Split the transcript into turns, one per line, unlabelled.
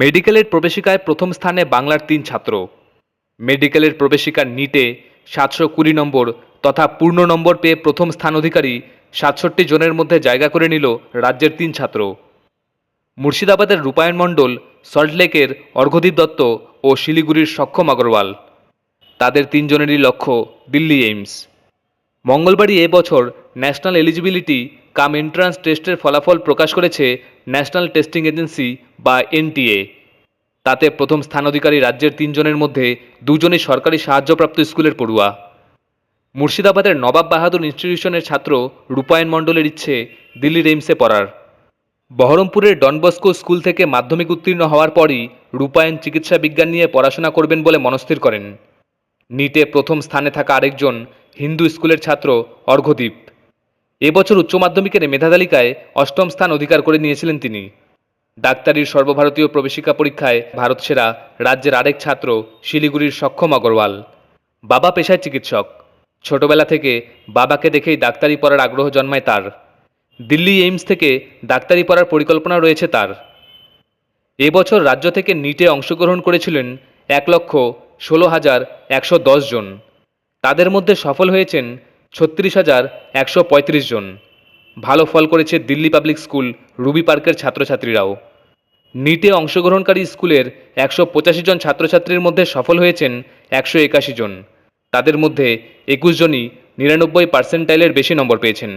মেডিকেলের প্রবেশিকায় প্রথম স্থানে বাংলার তিন ছাত্র। মেডিকেলের প্রবেশিকার নিটে সাতশো কুড়ি নম্বর তথা পূর্ণ নম্বর পেয়ে প্রথম স্থান অধিকারী সাতষট্টি জনের মধ্যে জায়গা করে নিল রাজ্যের তিন ছাত্র। মুর্শিদাবাদের রূপায়ণ মণ্ডল সল্টলেকের অর্ঘদীপ দত্ত ও শিলিগুড়ির সক্ষম আগরওয়াল। তাদের তিনজনেরই লক্ষ্য দিল্লি এইমস। মঙ্গলবারই এবছর ন্যাশনাল এলিজিবিলিটি কাম এন্ট্রান্স টেস্টের ফলাফল প্রকাশ করেছে ন্যাশনাল টেস্টিং এজেন্সি বা এনটিএ তাতে প্রথম স্থান অধিকারী রাজ্যের তিনজনের মধ্যে দুজনই সরকারি সাহায্যপ্রাপ্ত স্কুলের পড়ুয়া। মুর্শিদাবাদের নবাব বাহাদুর ইনস্টিটিউশনের ছাত্র রূপায়ণ মণ্ডলের ইচ্ছে দিল্লির এইমসে পড়ার। বহরমপুরের ডনবস্কো স্কুল থেকে মাধ্যমিক উত্তীর্ণ হওয়ার পরই রূপায়ণ চিকিৎসা বিজ্ঞান নিয়ে পড়াশোনা করবেন বলে মনস্থির করেন। নিটে প্রথম স্থানে থাকা আরেকজন হিন্দু স্কুলের ছাত্র অর্ঘদীপ এবছর উচ্চ মাধ্যমিকের মেধা তালিকায় অষ্টম স্থান অধিকার করে নিয়েছিলেন তিনি। ডাক্তারির সর্বভারতীয় প্রবেশিকা পরীক্ষায় ভারত সেরা রাজ্যের আরেক ছাত্র শিলিগুড়ির সক্ষম অগরওয়াল। বাবা পেশায় চিকিৎসক। ছোটবেলা থেকে বাবাকে দেখেই ডাক্তারি পড়ার আগ্রহ জন্মায় তার। দিল্লি এইমস থেকে ডাক্তারি পড়ার পরিকল্পনা রয়েছে তার। এবছর রাজ্য থেকে নিটে অংশগ্রহণ করেছিলেন এক লক্ষ ষোলো হাজার একশো দশ জন। তাদের মধ্যে সফল হয়েছেন ছত্রিশ হাজার একশো পঁয়ত্রিশ জন। ভালো ফল করেছে দিল্লি পাবলিক স্কুল রুবি পার্কের ছাত্রছাত্রীরাও। নিটে অংশগ্রহণকারী স্কুলের একশো পঁচাশি জন ছাত্রছাত্রীর মধ্যে সফল হয়েছেন একশো একাশি জন। তাদের মধ্যে একুশ জনই নিরানব্বই পার্সেন্টাইলের বেশি নম্বর পেয়েছেন।